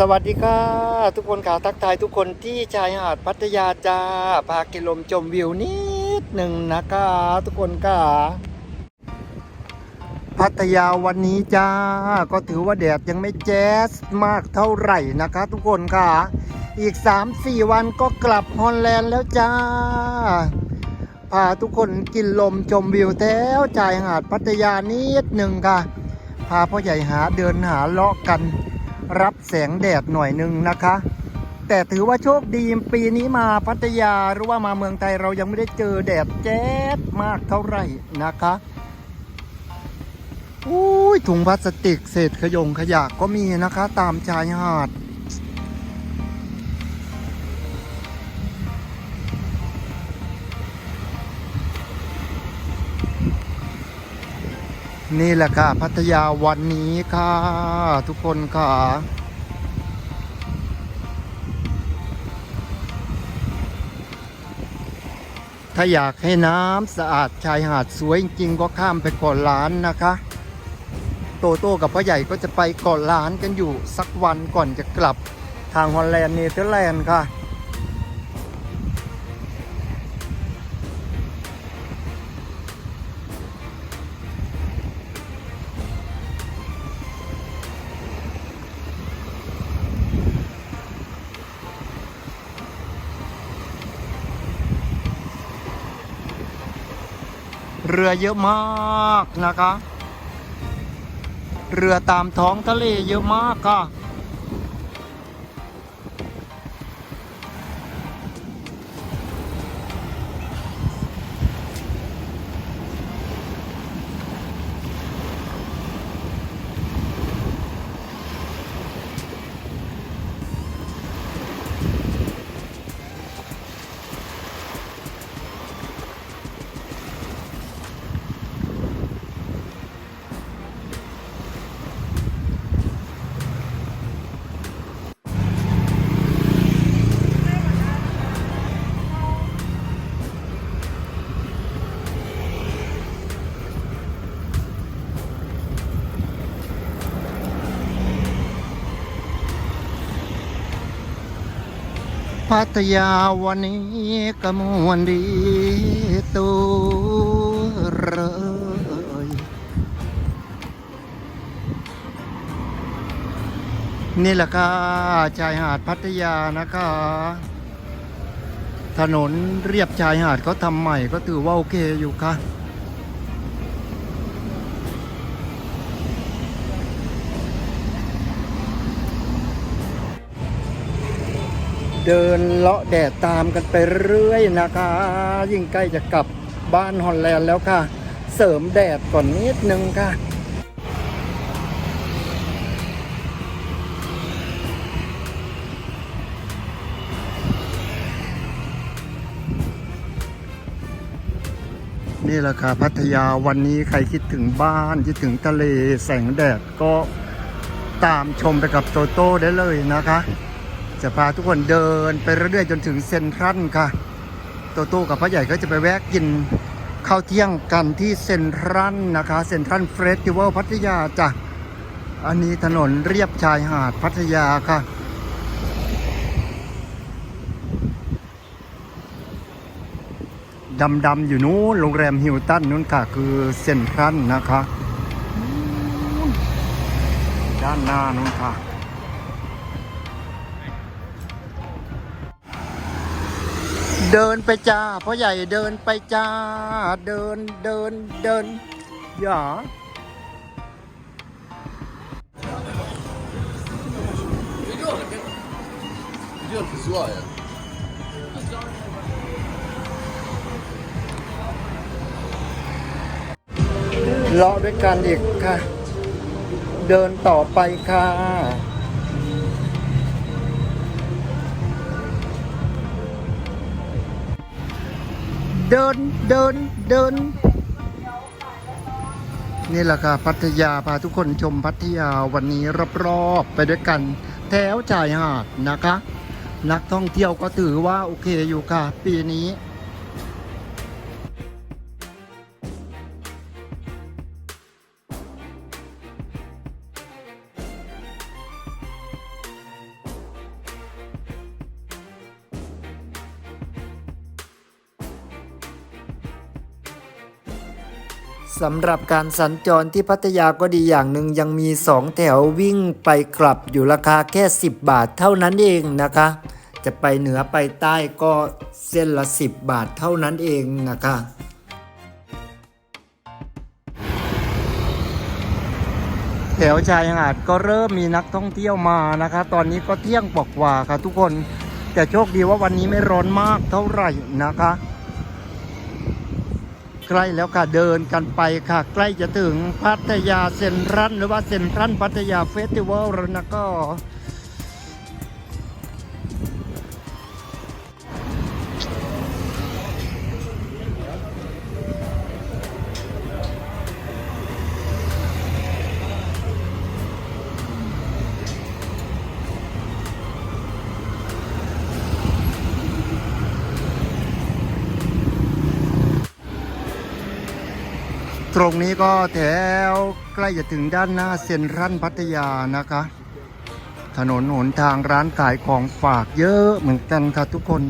สวัสดีค่ะ ทุกคนข่าวทักทายทุกคนที่ชายหาดพัทยาจ้าพากินลมชมวิวนิดหนึ่งนะคะทุกคนค่ะพัทยาวันนี้จ้า ก็ถือว่าแดดยังไม่แจ๊สมากเท่าไหร่นะคะ ทุกคนค่ะ อีก 3-4 วันก็กลับฮอลแลนด์แล้วจ้า พาทุกคนกินลมชมวิวแถวชายหาดพัทยานิดหนึ่งค่ะ พาพ่อใหญ่หาเดินหาเลาะกัน รับแสงแดดหน่อยหนึ่งนะคะ แต่ถือว่าโชคดีปีนี้มาพัทยาหรือว่ามาเมืองไทยเรายังไม่ได้เจอแดดแจ๊ดมากเท่าไหร่นะคะอุ้ยถุงพลาสติกเศษขยงขยะก็มีนะคะ ตามชายหาด นี่แหละค่ะ พัทยาวันนี้ค่ะ ทุกคนค่ะ ถ้าอยากให้น้ำสะอาดชายหาดสวยจริงก็ข้ามไปเกาะล้านนะคะ โตโต้กับพ่อใหญ่ก็จะไปเกาะล้านกันอยู่สักวันก่อนจะกลับทางฮอลแลนด์เนเธอร์แลนด์ค่ะ เรือเยอะมากนะคะ เรือตามท้องทะเลเยอะมากค่ะ พัทยาวันนี้กมวนดีตัวเลยนี่แหละค่ะชายหาดพัทยานะคะ ถนนเรียบชายหาดเขาทำใหม่ก็ถือว่าโอเคอยู่ค่ะ เดินเลาะแดดตามกันไปเรื่อยนะคะ ยิ่งใกล้จะกลับบ้านฮอลแลนด์แล้วค่ะ เสริมแดดก่อนนิดนึงค่ะนี่แหละค่ะพัทยาวันนี้ใครคิดถึงบ้าน คิดถึงทะเลแสงแดดก็ตามชมไปกับโตโต้ได้เลยนะคะ จะพาทุกคนเดินไปเรื่อยๆจนถึงเซ็นทรัลค่ะ โตโต้กับพ่อใหญ่ก็จะไปแวะกินข้าวเที่ยงกันที่เซ็นทรัลนะคะ เซ็นทรัลเฟสติวัลพัทยาจ้ะ อันนี้ถนนเรียบชายหาดพัทยาค่ะดำๆอยู่นู้นโรงแรมฮิลตันนู้นค่ะ คือเซ็นทรัลนะคะ ด้านหน้านู้นค่ะ เดินไปจ้าพ่อใหญ่เดินไปจ้า เดินเดินเดินหย่าเลาะด้วยกันอีกค่ะ เดินต่อไปค่ะ เดินเดินเดิน นี่แหละค่ะพัทยาพาทุกคนชมพัทยาวันนี้รอบๆไปด้วยกัน แถวชายหาดนะคะ นักท่องเที่ยวก็ถือว่าโอเคอยู่ค่ะ ปีนี้ สำหรับการสัญจรที่พัทยาก็ดีอย่างหนึ่งยังมีสองแถววิ่งไปกลับอยู่ราคาแค่ 10 บาทเท่านั้นเองนะคะ จะไปเหนือไปใต้ก็เส้นละ 10 บาทเท่านั้นเองนะคะแถวชายหาดก็เริ่มมีนักท่องเที่ยวมานะคะ ตอนนี้ก็เที่ยงกว่าค่ะทุกคนแต่โชคดีว่าวันนี้ไม่ร้อนมากเท่าไหร่นะคะ ใกล้แล้วค่ะเดินกันไปค่ะ ใกล้จะถึงพัทยาเซ็นทรัลหรือว่าเซ็นทรัลพัทยาเฟสติวัลแล้วนะก็ ตรงนี้ก็แถวใกล้จะถึงด้านหน้าเซ็นทรัลพัทยานะคะ ถนนหนทางร้านขายของฝากเยอะเหมือนกันค่ะทุกคน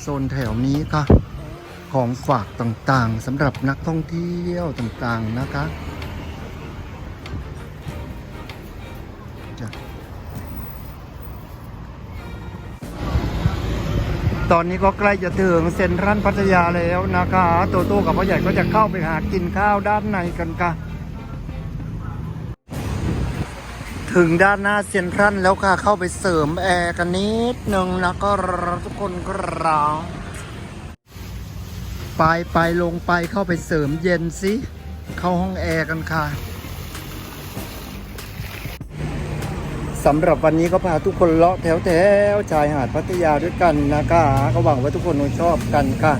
โซนแถวนี้ค่ะ ของฝากต่างๆสำหรับนักท่องเที่ยวต่างๆนะคะจ้ะ ตอนนี้ก็ใกล้จะถึงเซ็นทรัลพัทยาแล้วนะคะ โตโต้กับพ่อใหญ่ก็จะเข้าไปหากินข้าวด้านในกันค่ะ ถึงด้านหน้าเซ็นทรัลแล้วค่ะ เข้าไปเสริมแอร์กันนิดนึงนะก็ทุกคนก็รอไปไปลงไปเข้าไปเสริมเย็นสิ เข้าห้องแอร์กันค่ะ สำหรับวันนี้ก็พาทุกคนเลาะแถวแถวชายหาดพัทยาด้วยกันนะคะก็หวังว่าทุกคนคงชอบกันค่ะ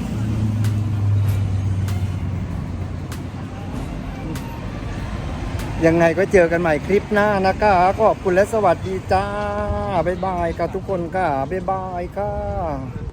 ยังไงก็เจอกันใหม่คลิปหน้านะคะขอบคุณและสวัสดีจ้า บ๊ายบายค่ะทุกคนค่ะ บ๊ายบายค่ะ